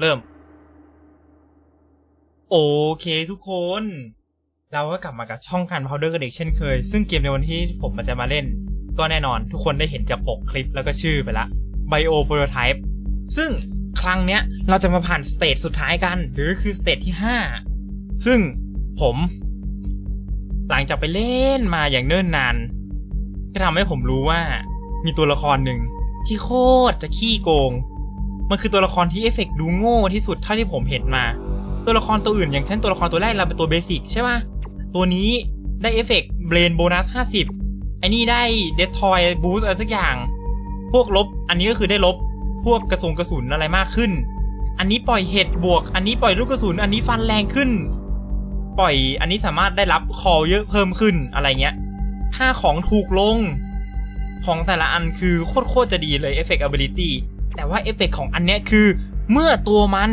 เริ่ม โอเคทุกคน เราก็กลับมากับช่องการ Powder กันอีกเช่นเคย ซึ่งเกมในวันที่ผมมันจะมาเล่น ก็แน่นอนทุกคนได้เห็นจากปกคลิปแล้วก็ชื่อไปละ Bio Prototype ซึ่งครั้งเนี้ยเราจะมาผ่านสเตจสุดท้ายกัน หรือคือสเตจที่ 5 ซึ่งผม หลังจากไปเล่นมาอย่างเนิ่นนาน ก็ทำให้ผมรู้ว่ามีตัวละครหนึ่งที่โคตรจะขี้โกง มันคือตัวละครที่เอฟเฟกต์ดูโง่ที่สุดเท่าที่ผมเห็นมา ตัวละครตัวอื่นอย่างเช่นตัวละครตัวแรกเราเป็นตัวเบสิกใช่ปะตัวนี้ได้เอฟเฟกต์เบรนโบนัส 50ไอ้นี่ได้เดสทอยบูสอะไรสักอย่าง พวกลบอันนี้ก็คือได้ลบพวกกระสุนกระสุนอะไรมากขึ้น อันนี้ปล่อยเห็ดบวก อันนี้ปล่อยลูกกระสุน อันนี้ฟันแรงขึ้น ปล่อยอันนี้สามารถได้รับคอเยอะเพิ่มขึ้นอะไรเงี้ย ค่าของถูกลง ของแต่ละอันคือโคตรๆจะดีเลย Effect Ability แต่ว่าเอฟเฟกของอันเนี้ยคือ เมื่อตัวมัน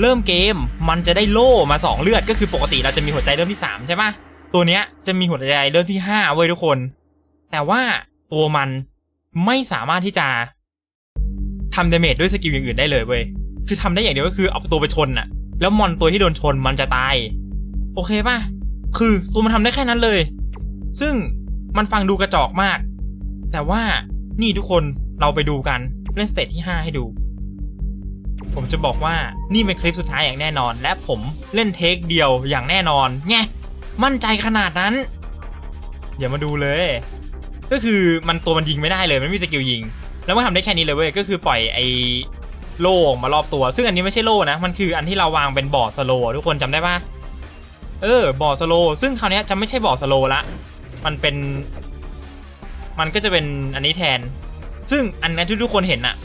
เริ่มเกมมันจะได้โล่มา 2 เลือดก็คือปกติเราจะมีหัวใจเริ่มที่ 3 ใช่ปะตัวเนี้ยจะมีหัวใจเริ่มที่ 5 เว้ยทุกคน แต่ว่าตัวมันไม่สามารถที่จะทำเดเมจด้วยสกิลอย่างอื่นได้เลยเว้ยคือทำได้อย่างเดียวก็คือเอาตัวไปชนน่ะแล้วมอนตัวที่โดนชนมันจะตาย โอเคป่ะ คือตัวมันทำได้แค่นั้นเลย ซึ่งมันฟังดูกระจอกมาก แต่ว่านี่ทุกคนเราไปดูกัน เล่นสเตจที่ 5 ให้ดู ผมจะบอกว่านี่เป็นคลิปสุดท้ายอย่างแน่นอน และผมเล่นเทคเดียวอย่างแน่นอนไงมั่นใจขนาดนั้นอย่ามาดูเลย ก็คือมันตัวมันยิงไม่ได้เลยมันไม่มีสกิลยิง แล้วมันทำได้แค่นี้เลยเว้ยก็คือปล่อยไอ้โล่มารอบตัว ซึ่งอันนี้ไม่ใช่โล่นะมันคืออันที่เราวางเป็นบอร์ดสโลทุกคนจำได้ปะเออบอร์ดสโลซึ่งคราวนี้จะไม่ใช่บอร์ดสโลละมันเป็น มันก็จะเป็นอันนี้แทน ซึ่งอันนั้นที่ทุกคนเห็นอะ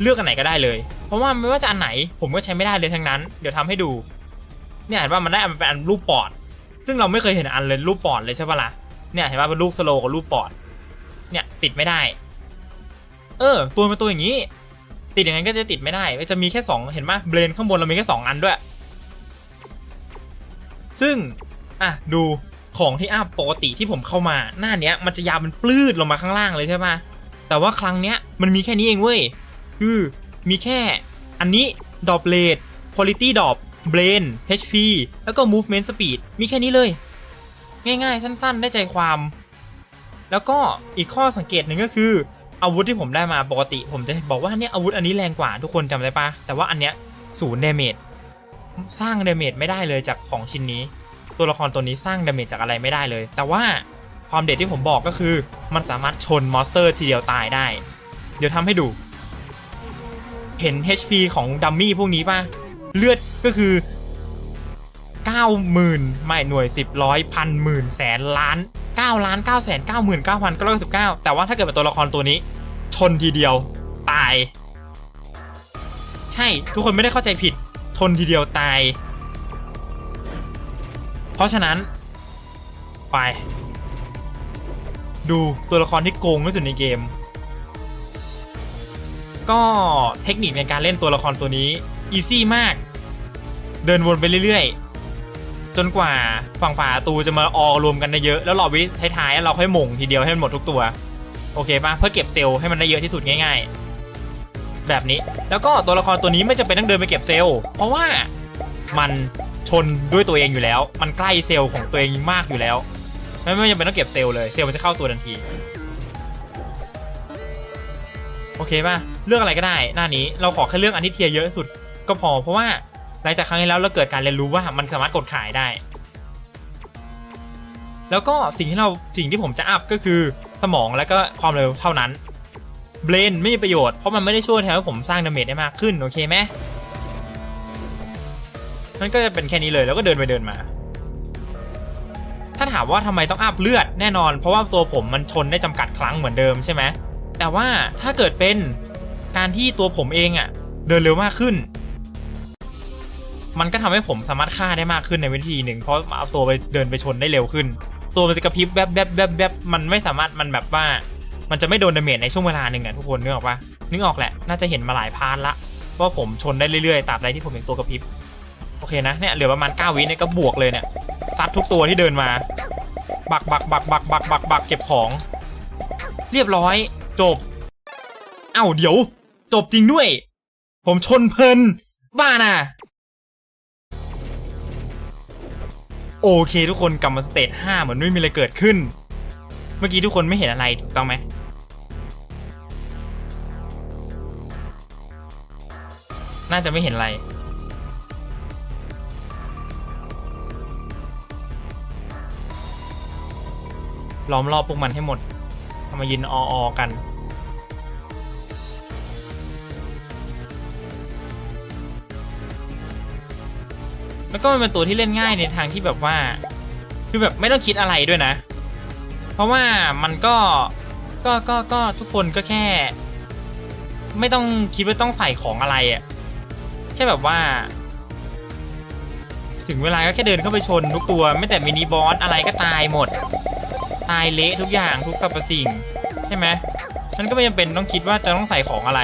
เลือกอันไหนก็ได้เลย เพราะว่าไม่ว่าจะอันไหนผมก็ใช้ไม่ได้เลยทั้งนั้น เดี๋ยวทำให้ดู เนี่ยเห็นว่ามันได้มันเป็นอันรูปปอด ซึ่งเราไม่เคยเห็นอันเลยรูปปอดเลยใช่ปะล่ะ เนี่ยเห็นว่าเป็นรูปสโลกับรูปปอด เนี่ยติดไม่ได้ เออ ตัวเป็นตัวอย่างนี้ ติดอย่างนั้นก็จะติดไม่ได้ จะมีแค่สองเห็นไหมเบรนข้างบนเรามีแค่สองอันด้วย ซึ่ง อะดูของที่อัพปกติที่ผมเข้ามาหน้าเนี้ยมันจะยาวเป็นปลื้ดลงมาข้างล่างเลยใช่ปะ แต่ว่าครั้งเนี้ยมันมีแค่นี้เองเว้ย คือมีแค่อันนี้ดอ p เลด quality ดอ p เบรน HP แล้วก็ movement speed มีแค่นี้เลย ง่ายๆ สั้นๆ ได้ใจความ แล้วก็อีกข้อสังเกตหนึ่งก็คือ อาวุธที่ผมได้มาปกติ ผมจะบอกว่าเนี่ยอาวุธอันนี้แรงกว่าทุกคนจำได้ปะแต่ว่าอันเนี้ยศูนย์เดเมจสร้างเดเมจไม่ได้เลยจากของชิ้นนี้ ตัวละครตัวนี้สร้างเดเมจจากอะไรไม่ได้เลย แต่ว่า ความเด็ดที่ผมบอกก็คือ มันสามารถชนมอนสเตอร์ทีเดียวตายได้ เดี๋ยวทำให้ดู เห็น HP ของดัมมี่พวกนี้ป่ะ เลือดก็คือ90,000 ไม่หน่วย 10ร้อยพันหมื่นแสนล้าน9ล้าน9แสน9 9 9 9 9แต่ว่าถ้าเกิดเป็นตัวละครตัวนี้ ชนทีเดียวตาย ใช่ทุกคนไม่ได้เข้าใจผิด ชนทีเดียวตาย เพราะฉะนั้น ไป ดูตัวละครที่โกงที่สุดในเกม ก็เทคนิคในการเล่นตัวละครตัวนี้อีซี่มาก เดินวนไปเรื่อยๆ จนกว่าฝั่งฝาตูจะมาออรวมกันได้เยอะแล้วรอวิท้ายๆเราค่อยหม่งทีเดียวให้มันหมดทุกตัว โอเคปะเพื่อเก็บเซลล์ให้มันได้เยอะที่สุดง่าย ๆ แบบนี้แล้วก็ตัวละครตัวนี้ไม่จำเป็นต้องเดินไปเก็บเซลล์เพราะว่ามันชนด้วยตัวเองอยู่แล้ว มันใกล้เซลล์ของตัวเองมากอยู่แล้ว ไม่ไม่จำเป็นต้องเก็บเซลล์เลยเซลล์มันจะเข้าตัวทันที โอเคป่ะเลือกอะไรก็ได้ หน้านี้เราขอแค่เลือกอันที่เทียเยอะสุดก็พอเพราะว่าหลังจากครั้งที่แล้วเราเกิดการเรียนรู้ว่ามันสามารถกดขายได้ แล้วก็สิ่งที่เราสิ่งที่ผมจะอัพก็คือสมองแล้วก็ความเร็วเท่านั้นเบรนไม่มีประโยชน์เพราะมันไม่ได้ช่วยทำให้ผมสร้างดาเมจได้มากขึ้นโอเคไหมมันก็จะเป็นแค่นี้เลยแล้วก็เดินไปเดินมา ถ้าถามว่าทำไมต้องอัพเลือดแน่นอน เพราะว่าตัวผมมันชนได้จำกัดครั้งเหมือนเดิมใช่ไหมแต่ว่าถ้าเกิดเป็นการที่ตัวผมเองอะ่ะ เดินเร็วมากขึ้น มันก็ทำให้ผมสามารถฆ่าได้มากขึ้นในวิธีหนึ่งเพราะเอาตัวไปเดินไปชนได้เร็วขึ้น ตัวมันจะกระพริบแวบแวบแวบแวบมันไม่สามารถมันแบบว่า มันจะไม่โดนดาเมจในช่วงเวลาหนึ่งอะทุกคนนึกออกปะนึกออกแหละน่าจะเห็นมาหลายพาร์ทละว่าผมชนได้เรื่อยๆตราบใดที่ผมเห็นตัวกระพริบโอเคนะเนี่ยเหลือประมาณ9วิเนี่ยก็บวกเลยเนี่ย ซัดทุกตัวที่เดินมา บักบักบักบักบักบักบักเก็บของ เรียบร้อย จบ เอ้าเดี๋ยว จบจริงด้วย ผมชนเพลิน บ้าน่ะ โอเคทุกคนกลับมาสเตจห้าเหมือนไม่มีอะไรเกิดขึ้น เมื่อกี้ทุกคนไม่เห็นอะไรถูกต้องไหมน่าจะไม่เห็นอะไร ล้อมรอบพวกมันให้หมดเอามายืนอออกัน แล้วก็มันเป็นตัวที่เล่นง่ายในทางที่แบบว่า คือแบบไม่ต้องคิดอะไรด้วยนะ เพราะว่ามันก็ก็ก็ก็ทุกคนก็แค่ ไม่ต้องคิดว่าต้องใส่ของอะไรอะ่ะแค่แบบว่า ถึงเวลาก็แค่เดินเข้าไปชนทุกตัว ไม่แต่มินิบอสอะไรก็ตายหมด ตายเละทุกอย่างทุกสรรพสิ่ง ใช่ไหมมันก็ไม่จำเป็นต้องคิดว่าจะต้องใส่ของอะไร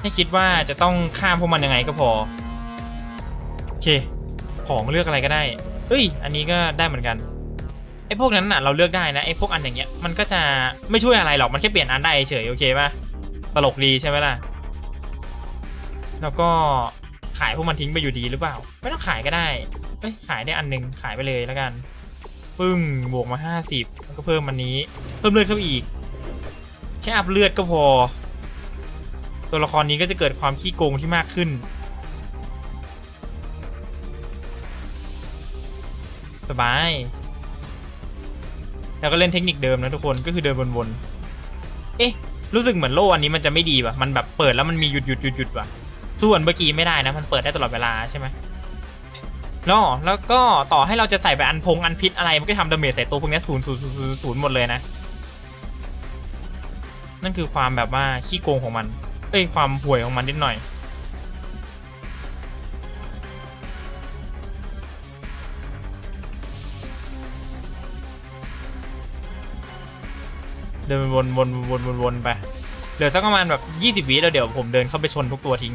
ให้คิดว่าจะต้องข้ามพวกมันยังไงก็พอ โอเค ของเลือกอะไรก็ได้เฮ้ย อันนี้ก็ได้เหมือนกันไอ้พวกนั้นน่ะเราเลือกได้นะไอ้พวกอันอย่างเงี้ยมันก็จะไม่ช่วยอะไรหรอกมันแค่เปลี่ยนอันได้เฉยโอเคป่ะตลกดีใช่ไหมล่ะ แล้วก็ ขายพวกมันทิ้งไปอยู่ดีหรือเปล่า ไม่ต้องขายก็ได้เอ้ยขายได้อันหนึ่งขายไปเลยแล้วกันปึ้งบวกมา 50แล้วก็เพิ่มมันนี้ เพิ่มเลือดเข้าไปอีก แค่อัพเลือดก็พอ ตัวละครนี้ก็จะเกิดความขี้โกงที่มากขึ้นสบาย แล้วก็เล่นเทคนิคเดิมนะทุกคนก็คือเดินวนๆ เอ๊ะ รู้สึกเหมือนโล่อันนี้มันจะไม่ดีป่ะ มันแบบเปิดแล้วมันมีหยุดหยุดหยุดหยุดป่ะ ส่วนเมื่อกี้ไม่ได้นะ มันเปิดได้ตลอดเวลาใช่ไหมแล้วแล้วก็ต่อให้เราจะใส่ไปอันพงอันพิษอะไร มันก็ทำดาเมจใส่ตัวพวกนี้ศูนย์ศูนย์ศูนย์ศูนย์หมดเลยนะ นั่นคือความแบบว่าขี้โกงของมัน เอ้ยความห่วยของมันนิดหน่อยเดินวนวนวนวนวนไป เหลือสักประมาณแบบ 20วิแล้วเดี๋ยวผมเดินเข้าไปชนทุกตัวทิ้ง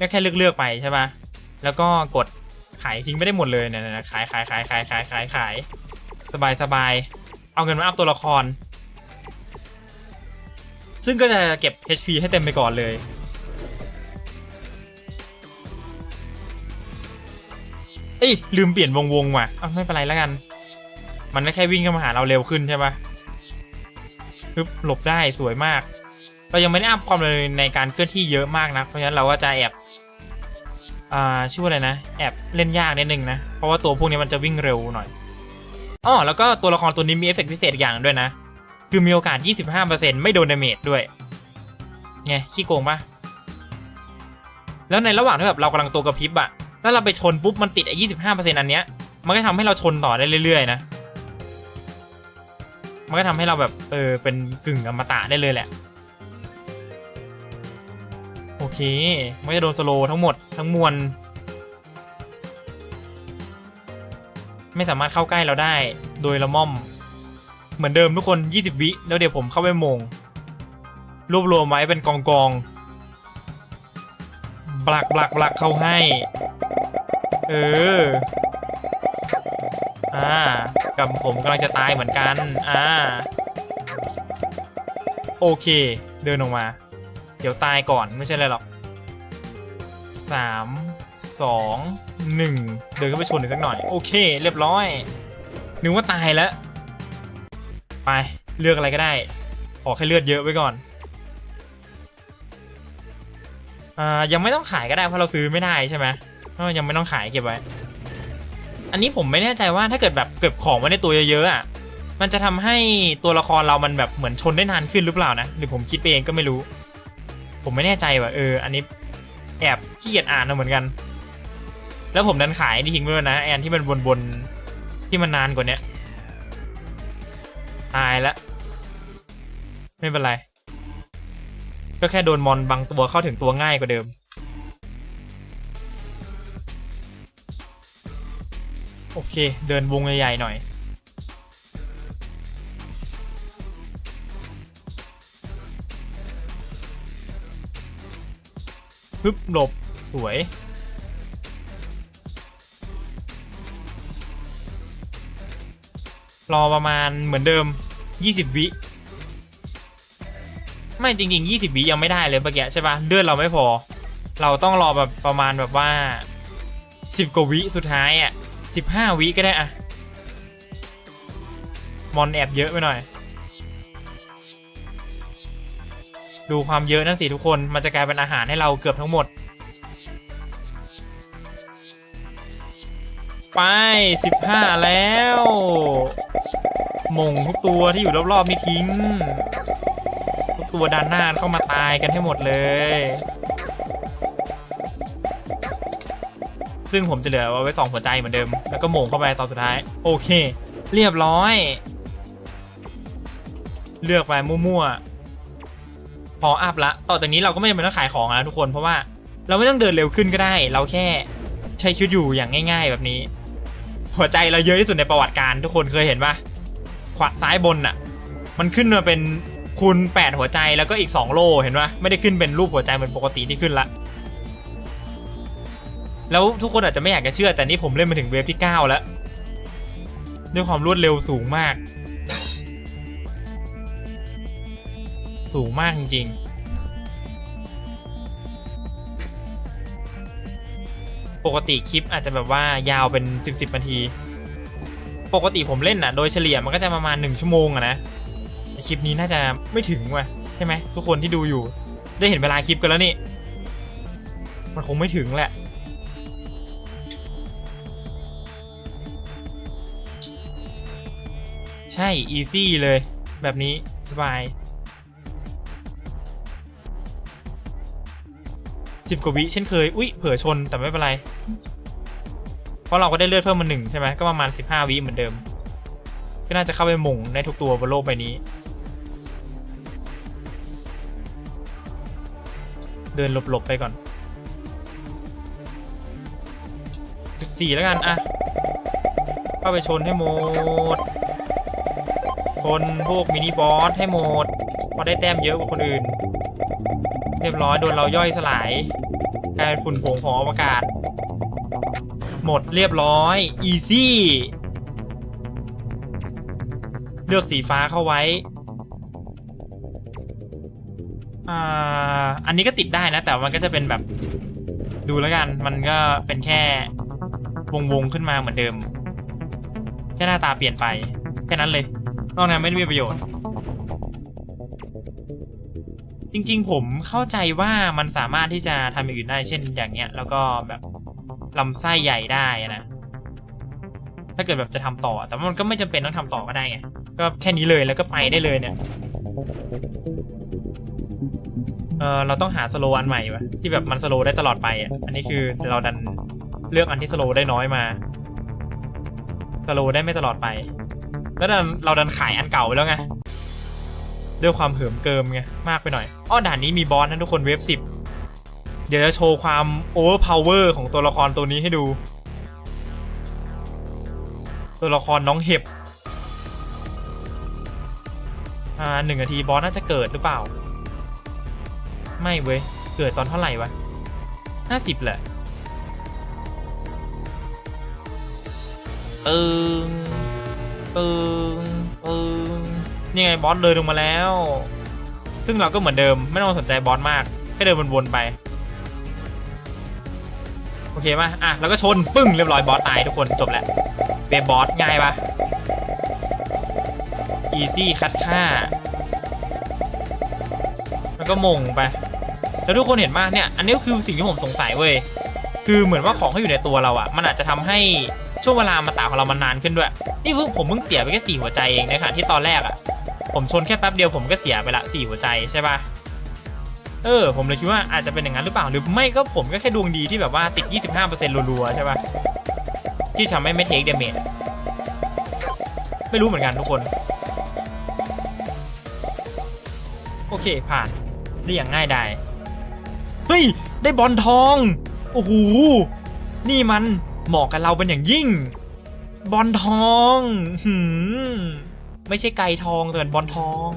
ก็แค่เลือกเลือกไปใช่ปะแล้วก็กดขายทิ้งไม่ได้หมดเลยเนี่ยขายขายขายขายขายขายขายสบายสบายเอาเงินมาอัพตัวละคร ซึ่งก็จะเก็บ HP ให้เต็มไปก่อนเลยเอ้ยลืมเปลี่ยนวงวงว่ะอ้าไม่เป็นไรแล้วกัน มันก็แค่วิ่งเข้ามาหาเราเร็วขึ้นใช่ปะปึ๊บหลบได้สวยมาก เรายังไม่ได้อัพความเร็วในการเคลื่อนที่เยอะมากนะ เพราะฉะนั้นเราก็จะแอบ อ่าชื่อว่าอะไรนะ แอบเล่นยากนิดนึงนะ เพราะว่าตัวพวกนี้มันจะวิ่งเร็วหน่อยอ๋อแล้วก็ตัวละครตัวนี้มีเอฟเฟกต์พิเศษอย่างด้วยนะ คือมีโอกาส 25%ไม่โดนดาเมจด้วยไงขี้โกงปะแล้วในระหว่างที่แบบเรากำลังตัวกระพริบอะแล้วเราไปชนปุ๊บมันติดไอ้ยี่สิบห้าเปอร์เซ็นต์อันเนี้ย มันก็ทำให้เราชนต่อได้เรื่อยๆนะ มันก็ทำให้เราแบบเออเป็นกึ่งอมตะได้เลยแหละ เค ไม่จะโดนสโลทั้งหมดทั้งมวล ไม่สามารถเข้าใกล้เราได้โดยละม่อม เหมือนเดิมทุกคน 20 วิ แล้วเดี๋ยวผมเข้าไปมง รวบรวมไว้เป็นกองกองบลักบลักบลักเข้าให้ เออ อ่า กับผมกำลังจะตายเหมือนกัน อ่า โอเค เดินออกมา เดี๋ยวตายก่อนไม่ใช่อะไรหรอกสามสองหนึ่งเดินเข้าไปชนอีกสักหน่อย โอเค เรียบร้อยนึกว่าตายแล้ว ไปเลือกอะไรก็ได้ขอแค่เลือดเยอะไว้ก่อนอ่ายังไม่ต้องขายก็ได้เพราะเราซื้อไม่ได้ใช่ไหมก็ยังไม่ต้องขายเก็บไว้ อันนี้ผมไม่แน่ใจว่าถ้าเกิดแบบเก็บของไว้ในตัวเยอะๆอะมันจะทำให้ตัวละครเรามันแบบเหมือนชนได้นานขึ้นหรือเปล่านะหรือผมคิดไปเองก็ไม่รู้ ผมไม่แน่ใจว่ะเออ อันนี้แอบขี้เกียจอ่านมาเหมือนกัน แล้วผมดันขายนี่ทิ้งไปแล้วนะไอนที่มันบนๆที่มันนานกว่าเนี้ยตายแล้วไม่เป็นไร ก็แค่โดนมอนบางตัวเข้าถึงตัวง่ายกว่าเดิม โอเค เดินวงใหญ่ๆหน่อย ฮึบหลบ สวย รอประมาณเหมือนเดิม 20 วิ ไม่จริง ๆ 20 วิยังไม่ได้เลยเมื่อกี้ใช่ปะเลือดเราไม่พอ เราต้องรอแบบประมาณแบบว่า 10 กว่าวิสุดท้ายอะ 15 วิก็ได้อะมอนแอบเยอะไปหน่อย ดูความเยอะนั่นสิทุกคน มันจะกลายเป็นอาหารให้เราเกือบทั้งหมด ไป 15 แล้วมงทุกตัวที่อยู่รอบๆนี่ทิ้ง ทุกตัวด้านหน้าเข้ามาตายกันให้หมดเลย ซึ่งผมจะเหลือเอาไว้สองหัวใจเหมือนเดิม แล้วก็หมงเข้าไปตอนสุดท้าย โอเค เรียบร้อย เลือกไปมั่วๆ พออัพละ ต่อจากนี้เราก็ไม่จำเป็นต้องขายของนะทุกคน เพราะว่าเราไม่ต้องเดินเร็วขึ้นก็ได้ เราแค่ใช้ชีวิตอยู่อย่างง่าย ๆ แบบนี้ หัวใจเราเยอะที่สุดในประวัติการทุกคนเคยเห็นปะขวาซ้ายบนอะมันขึ้นมาเป็นคูณ8หัวใจแล้วก็อีก 2 โลเห็นปะไม่ได้ขึ้นเป็นรูปหัวใจเหมือนปกติที่ขึ้นละ แล้วทุกคนอาจจะไม่อยากจะเชื่อแต่นี่ผมเล่นมาถึงเวฟที่ 9 แล้ว ด้วยความรวดเร็วสูงมาก สูงมากจริงๆปกติคลิปอาจจะแบบว่ายาวเป็น 10บสนาที ปกติผมเล่นอะ โดยเฉลี่ยมันก็จะประมาณ 1 ชั่วโมงอะนะคลิปนี้น่าจะไม่ถึงว่ะใช่ไหมทุกคนที่ดูอยู่ ได้เห็นเวลาคลิปกันแล้วนี่ มันคงไม่ถึงแหละ ใช่ easy เลย แบบนี้สบาย สิบกว่าวิเช่นเคย อุ๊ยเผลอชนแต่ไม่เป็นไร เพราะเราก็ได้เลือดเพิ่มมาหนึ่งใช่ไหมก็ประมาณ 15 วิเหมือนเดิม ก็น่าจะเข้าไปหม่งในทุกตัวบนโลกใบนี้ เดินหลบๆไปก่อน 14 แล้วกันอะเข้าไปชนให้หมด ชนพวกมินิบอสให้หมดเพราะได้แต้มเยอะกว่าคนอื่น เรียบร้อยโดนเราย่อยสลายกลายเป็นฝุ่นผงของอวกาศ หมดเรียบร้อย อีซี่ เลือกสีฟ้าเข้าไว้อ่าอันนี้ก็ติดได้นะ แต่มันก็จะเป็นแบบ ดูแล้วกัน มันก็เป็นแค่วงวงๆขึ้นมาเหมือนเดิม แค่หน้าตาเปลี่ยนไป แค่นั้นเลย นอกนั้นไม่ได้มีประโยชน์ จริง ๆ ผมเข้าใจว่ามันสามารถที่จะทำอย่างอื่นได้เช่นอย่างเงี้ย แล้วก็แบบลำไส้ใหญ่ได้นะถ้าเกิดแบบจะทำต่อ แต่ว่ามันก็ไม่จำเป็นต้องทำต่อก็ได้ไงก็แค่นี้เลยแล้วก็ไปได้เลยเนี่ยเออเราต้องหาสโลว์อันใหม่วะที่แบบมันสโลว์ได้ตลอดไปอะอันนี้คือเราดันเลือกอันที่สโลว์ได้น้อยมาสโลว์ได้ไม่ตลอดไป แล้วดันเราดันขายอันเก่าไปแล้วไง ด้วยความเหิมเกิมไงมากไปหน่อยอ้อด่านนี้มีบอสนะทุกคนเวฟสิบเดี๋ยวจะโชว์ความโอเวอร์พาวเวอร์ของตัวละครตัวนี้ให้ดู ตัวละครน้องเห็บอ่าหนึ่งนาทีบอสน่าจะเกิดหรือเปล่า ไม่เว้ย เกิดตอนเท่าไหร่วะห้าสิบแหละตึงตึงตึง นี่ไงบอสเดินลงมาแล้ว ซึ่งเราก็เหมือนเดิมไม่ต้องสนใจบอสมากแค่เดินวนๆไป โอเคป่ะอะแล้วก็ชนปึ้งเรียบร้อยบอสตายทุกคนจบแล้วเวฟบอสง่ายปะอีซี่คัดค่า แล้วก็มงไป แล้วทุกคนเห็นป่ะเนี่ย อันนี้ก็คือสิ่งที่ผมสงสัยเว้ย คือเหมือนว่าของที่อยู่ในตัวเราอะมันอาจจะทำให้ช่วงเวลามาตาของเรามันนานขึ้นด้วย นี่เพิ่งผมเพิ่งเสียไปแค่สี่หัวใจเองนะคะที่ตอนแรกอะ ผมชนแค่แป๊บเดียวผมก็เสียไปละสี่หัวใจใช่ปะเออ ผมเลยคิดว่าอาจจะเป็นอย่างนั้นหรือเปล่า หรือไม่ก็ผมก็แค่ดวงดีที่แบบว่าติด 25%รัวๆใช่ปะที่ทำให้ไม่เทคเดเมจไม่รู้เหมือนกันทุกคน โอเคผ่านได้อย่างง่ายดายเฮ้ย ได้บอลทอง โอ้โห นี่มันเหมาะกับเราเป็นอย่างยิ่ง บอลทองหืม ไม่ใช่ไก่ทองแต่เป็นบอลทอง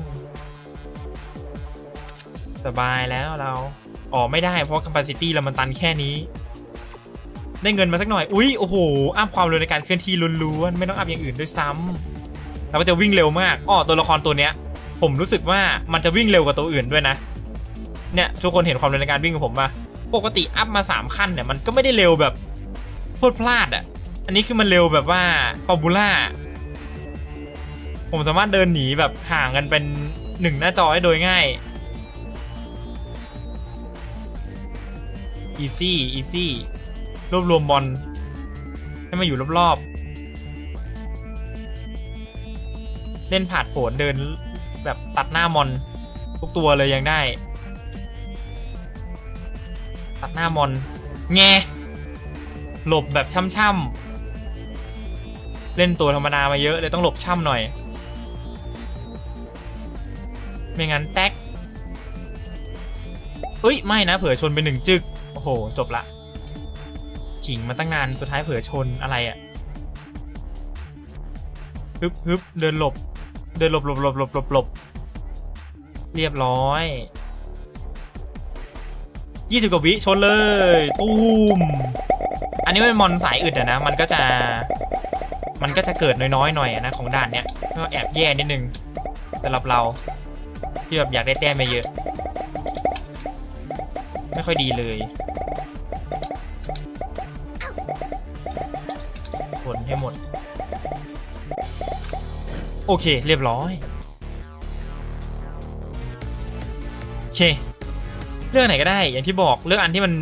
สบายแล้วเราอ๋อไม่ได้เพราะ capacity เรามันตันแค่นี้ ได้เงินมาสักหน่อย อุ๊ยโอ้โหอัพความเร็วในการเคลื่อนที่ล้วนๆไม่ต้องอัพอย่างอื่นด้วยซ้ำเราก็จะวิ่งเร็วมากอ้อตัวละครตัวเนี้ย ผมรู้สึกว่ามันจะวิ่งเร็วกว่าตัวอื่นด้วยนะ เนี่ยทุกคนเห็นความเร็วในการวิ่งของผมปะปกติอัพมา 3 ขั้นเนี่ยมันก็ไม่ได้เร็วแบบพลดพลาดอะ อันนี้คือมันเร็วแบบว่าฟอร์บูล่า ผมสามารถเดินหนีแบบห่างกันเป็นหนึ่งหน้าจอได้โดยง่าย อีซี่อีซี่รวบรวมบอลให้มาอยู่รอบๆ เล่นผาดโผนเดินแบบตัดหน้ามอน ทุกตัวเลยยังได้ ตัดหน้ามอน แง หลบแบบช่ำๆ เล่นตัวธรรมดามาเยอะเลยต้องหลบช่ำหน่อย ไม่งั้นแตกเอ้ย ไม่นะ เผื่อชนไปหนึ่งจึก โอ้โห จบละขิงมาตั้งนานสุดท้ายเผื่อชนอะไรอะ่ะฮึบฮึบเดินหลบ เดินหลบหลบหลบหลบหลบหลบเรียบร้อยยี่สิบกว่าวิชนเลยตูมอันนี้เป็นมอนสายอึดอะนะ มันก็จะ มันก็จะเกิดน้อยๆหน่อยนะของด่านเนี้ยก็แอบแย่นิดนึงสำหรับเรา ที่แบบอยากได้แต้มมาเยอะไม่ค่อยดีเลยผลให้หมด โอเค เรียบร้อย โอเค เลือกไหนก็ได้ อย่างที่บอกเลือกอันที่มัน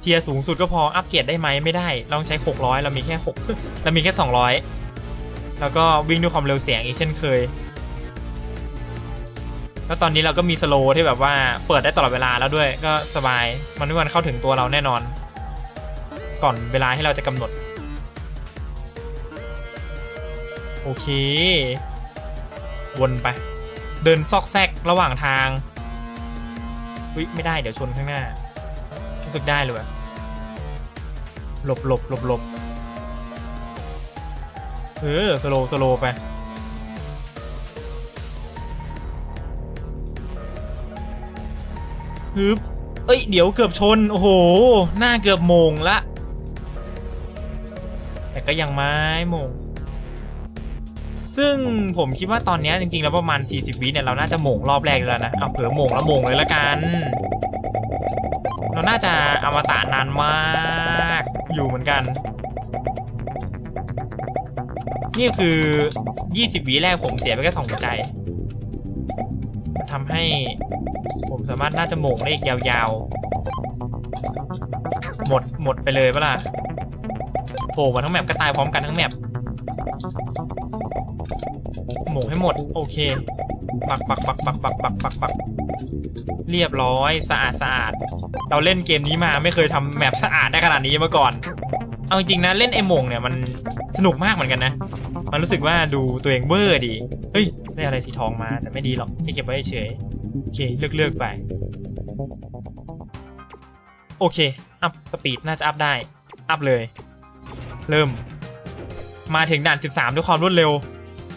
เทียร์สูงสุดก็พอ อัปเกรดได้ไหมไม่ได้ เราต้องใช้ 600 เรามีแค่ 6 เรามีแค่ 200 แล้วก็วิ่งด้วยความเร็วเสียงอีกเช่นเคย แล้วตอนนี้เราก็มีสโลว์ที่แบบว่าเปิดได้ตลอดเวลาแล้วด้วยก็สบาย มันไม่วันเข้าถึงตัวเราแน่นอน ก่อนเวลาที่เราจะกำหนด โอเค วนไป เดินซอกแซกระหว่างทางวิไม่ได้เดี๋ยวชนข้างหน้ารู้สึกได้เลยหลบหลบหลบหลบเออสโลสโลไป ฮึบเอ้ย เดี๋ยวเกือบชน โอ้โห หน้าเกือบโมงละ แต่ก็ยังไม่โมง ซึ่งผมคิดว่าตอนนี้จริงๆ แล้วประมาณ 40 วิเนี่ย เราน่าจะโมงรอบแรกแล้วนะเอาเผื่อโมงแล้วโมงเลยละกัน เราน่าจะอมตะนานมาก อยู่เหมือนกัน นี่คือ 20วิแรกผมเสียไปแค่2หัวใจ ทำให้ ผมสามารถน่าจะโหม่งได้อีกยาวๆ หมดหมดไปเลยปะล่ะโผล่มาทั้งแมปก็ตายพร้อมกันทั้งแมปโหม่งให้หมด โอเค ปักปักปักปักปักปักปักปักเรียบร้อยสะอาดสะอาด เราเล่นเกมนี้มาไม่เคยทำแมปสะอาดได้ขนาดนี้มาก่อน เอาจริงๆนะเล่นไอ้โหม่งเนี่ยมันสนุกมากเหมือนกันนะ มันรู้สึกว่าดูตัวเองเบอร์ดี เฮ้ย ได้อะไรสีทองมาแต่ไม่ดีหรอกให้เก็บไว้เฉย โอเคเลือกเลือกไป โอเค อัพสปีดน่าจะอัพได้ อัพเลย เริ่ม มาถึงด่าน 13 ด้วยความรวดเร็ว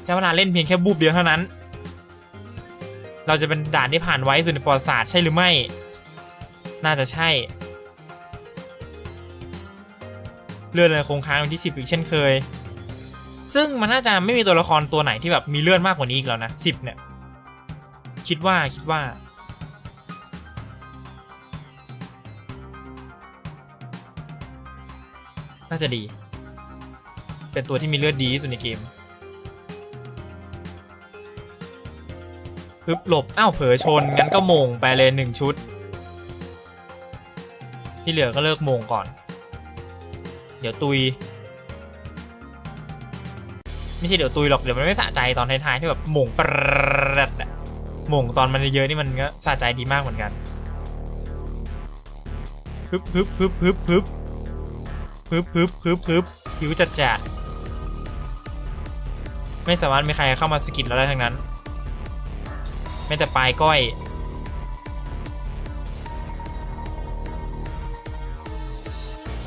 ใช้เวลาเล่นเพียงแค่บูบเดียวเท่านั้น เราจะเป็นด่านที่ผ่านไว้สุดในประวัติศาสตร์ใช่หรือไม่ น่าจะใช่ เลื่อนเลยคงค้างวันที่10อีกเช่นเคย ซึ่งมันน่าจะไม่มีตัวละครตัวไหนที่แบบมีเลื่อนมากกว่านี้อีกแล้วนะ10เนี่ย คิดว่าคิดว่าน่าจะดี เป็นตัวที่มีเลือดดีที่สุดในเกมปึ๊บหลบ อ้าวเผลอชน งั้นก็มงไปเลยหนึ่งชุด ที่เหลือก็เลิกมงก่อน เดี๋ยวตุย ไม่ใช่เดี๋ยวตุยหรอก เดี๋ยวมันไม่สะใจตอนท้ายๆที่แบบหม่งปรัดอะหม่งตอนมันเยอะนี่มันก็สะใจดีมากเหมือนกันฮึบฮึบฮึบฮึบฮึบฮึบฮึบฮึบฮึบผิวจัดจัดไม่สามารถมีใครเข้ามาสกิลเราได้ทั้งนั้น ไม่แต่ปลายก้อย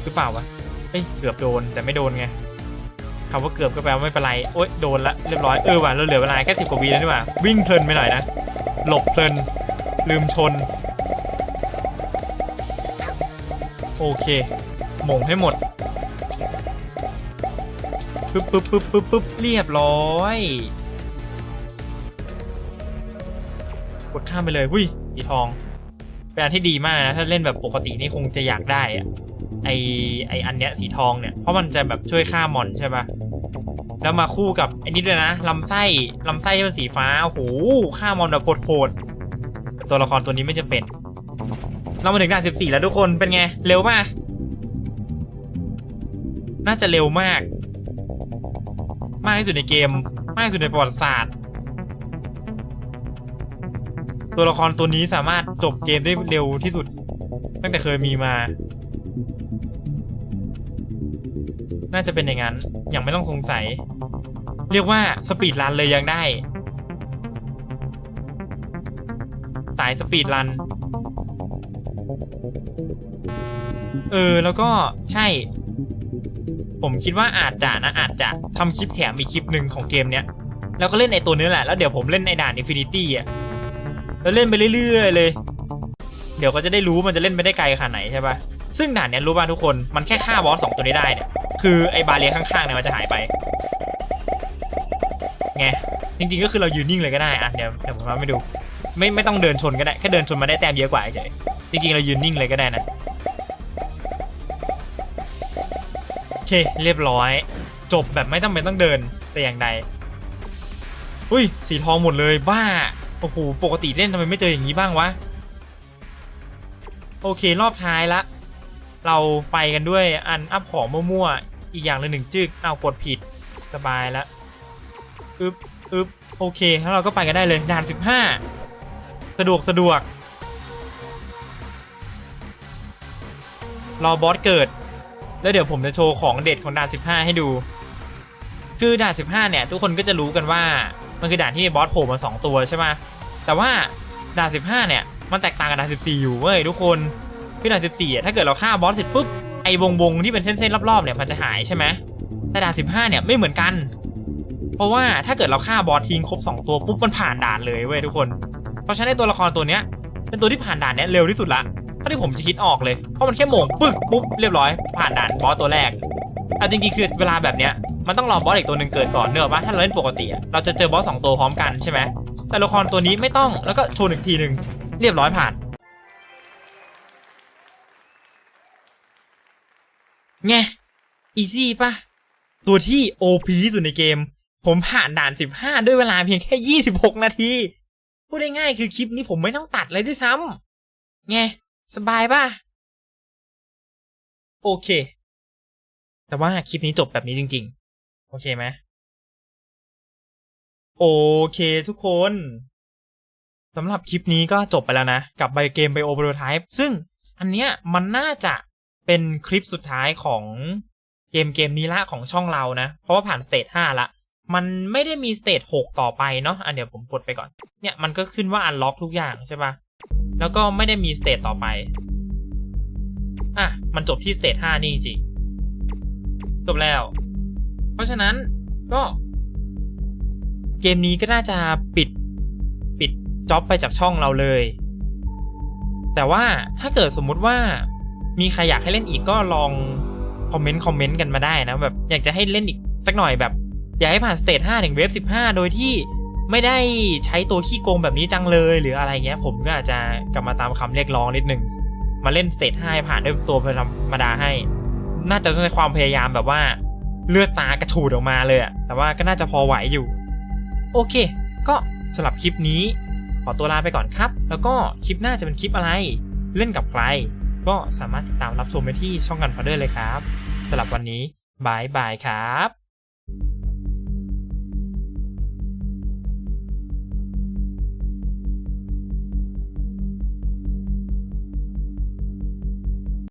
หรือเปล่าวะ เอ้ยเกือบโดนแต่ไม่โดนไงคำว่าเกือบก็แปลว่าไม่เป็นไรโอ๊ยโดนละเรียบร้อยเออว่ะเราเหลือเวลาแค่สิบกว่าวิแล้วนี่หว่าวิ่งเพลินไปหน่อยนะหลบเพลินลืมชน โอเคหม่งให้หมดปึ๊บปึ๊บปึ๊บปึ๊บปึ๊บเรียบร้อยกดข้ามไปเลยหุ้ยสีทองเป็นอันที่ดีมากนะ ถ้าเล่นแบบปกตินี่คงจะอยากได้อะ ไอไออันเนี้ยสีทองเนี่ย เพราะมันจะแบบช่วยฆ่ามอนใช่ปะแล้วมาคู่กับไอ้นี่ด้วยนะลำไส้ลำไส้ที่เป็นสีฟ้าโอ้โหฆ่ามอนแบบโหดๆตัวละครตัวนี้ไม่จำเป็น เรามาถึงด่าน14 แล้วทุกคนเป็นไง เร็วมาก น่าจะเร็วมาก มากที่สุดในเกม มากที่สุดในประวัติศาสตร์ ตัวละครตัวนี้สามารถจบเกมได้เร็วที่สุด ตั้งแต่เคยมีมา น่าจะเป็นอย่างนั้นยังไม่ต้องสงสัย เรียกว่าสปีดรันเลยยังได้ สายสปีดรัน เออ แล้วก็ใช่ ผมคิดว่าอาจจะนะอาจจะทำคลิปแถมอีกคลิปหนึ่งของเกมเนี้ย แล้วก็เล่นไอตัวนี้แหละ แล้วเดี๋ยวผมเล่นไอด่านอินฟินิตี้อะ แล้วเล่นไปเรื่อยๆเลย เดี๋ยวก็จะได้รู้มันจะเล่นไปได้ไกลขนาดไหนใช่ป่ะ ซึ่งด่านเนี้ยรู้ป่ะทุกคนมันแค่ฆ่าบอสสองตัวนี้ได้เนี่ยคือไอ้บาเรียข้างๆเนี่ยมันจะหายไปไงจริงๆก็คือเรายืนนิ่งเลยก็ได้อะเดี๋ยวเดี๋ยวผมทำให้ดู ไม่ไม่ต้องเดินชนก็ได้แค่เดินชนมาได้แต้มเยอะกว่าเฉยจริงๆเรายืนนิ่งเลยก็ได้นะโอเคเรียบร้อย จบแบบไม่จำเป็นต้องเดินแต่อย่างใดอุ้ยสีทองหมดเลยบ้าโอ้โหปกติเล่นทำไมไม่เจออย่างนี้บ้างวะโอเครอบท้ายละ เราไปกันด้วยอันอัพของมั่วๆ อีกอย่างละหนึ่งจึกเอากดผิดสบายละอึบอึบโอเคแล้วเราก็ไปกันได้เลยด่าน 15 สะดวกสะดวกรอบอสเกิด แล้วเดี๋ยวผมจะโชว์ของเด็ดของด่าน 15 ให้ดู คือด่าน 15 เนี่ย ทุกคนก็จะรู้กันว่ามันคือด่านที่มีบอสโผล่มา 2 ตัวใช่ไหมแต่ว่าด่าน 15 เนี่ย มันแตกต่างกับด่าน 14 อยู่เว้ยทุกคน คือด่าน14อะถ้าเกิดเราฆ่าบอสเสร็จปุ๊บไอ้วงวงที่เป็นเส้นๆรอบๆเนี่ยมันจะหายใช่ไหมแต่ด่าน15เนี่ยไม่เหมือนกัน เพราะว่าถ้าเกิดเราฆ่าบอสทิ้งครบ2ตัวปุ๊บมันผ่านด่านเลยเว้ยทุกคน เพราะฉะนั้นตัวละครตัวเนี้ยเป็นตัวที่ผ่านด่านเนี้ยเร็วที่สุดละเท่าที่ผมจะคิดออกเลยเพราะมันแค่โหม่งปึ๊กปุ๊บเรียบร้อยผ่านด่านบอสตัวแรกเอาจริงๆคือเวลาแบบเนี้ยมันต้องรอบอสอีกตัวหนึ่งเกิดก่อนเนอะว่าถ้าเราเล่นปกติอะเราจะเจอบอสสองตัวพร้อมกันใช่ไหมแต่ละครตัวนี้ไม่ต้องแล้วก็โชว์หนึ่งทีหนึ่งเรียบร้อยผ่าน ไงอีซี่ปะตัวที่ OP ที่สุดในเกม ผมผ่านด่าน 15 ด้วยเวลาเพียงแค่ 26 นาที พูดได้ง่ายคือคลิปนี้ผมไม่ต้องตัดเลยด้วยซ้ำไงสบายปะโอเค แต่ว่าคลิปนี้จบแบบนี้จริง ๆ โอเคไหมโอเคทุกคนสำหรับคลิปนี้ก็จบไปแล้วนะ กับไบเกมไบโอโปรไทป์ซึ่งอันเนี้ยมันน่าจะ เป็นคลิปสุดท้ายของเกมเกมนี้ละของช่องเรานะ เพราะว่าผ่านสเตจ5ละมันไม่ได้มีสเตจ6ต่อไปเนาะอันเดี๋ยวผมกดไปก่อน เนี่ยมันก็ขึ้นว่าอันล็อกทุกอย่างใช่ปะแล้วก็ไม่ได้มีสเตจต่อไป อะ มันจบที่สเตจ5นี่จริงจบแล้ว เพราะฉะนั้นก็ เกมนี้ก็น่าจะปิดปิดจ็อบไปจากช่องเราเลย แต่ว่าถ้าเกิดสมมุติว่า มีใครอยากให้เล่นอีกก็ลองคอมเมนต์คอมเมนต์กันมาได้นะแบบอยากจะให้เล่นอีกสักหน่อยแบบ อยากให้ผ่านสเตจ5ถึงเวฟ15 โดยที่ไม่ได้ใช้ตัวขี้โกงแบบนี้จังเลยหรืออะไรเงี้ย ผมก็อาจจะกลับมาตามคำเรียกร้องนิดนึงมาเล่นสเตจ5ให้ผ่านด้วยตัวธรรมดาให้ น่าจะต้องใช้ความพยายามแบบว่าเลือดตากระฉูดออกมาเลยอะแต่ว่าก็น่าจะพอไหวอยู่ โอเค ก็สำหรับคลิปนี้ ขอตัวลาไปก่อนครับ แล้วก็คลิปหน้าจะเป็นคลิปอะไร เล่นกับใคร ก็สามารถติดตามรับชมไปที่ช่องกันพอดเดอร์เลยครับสำหรับวันนี้บายบายครับ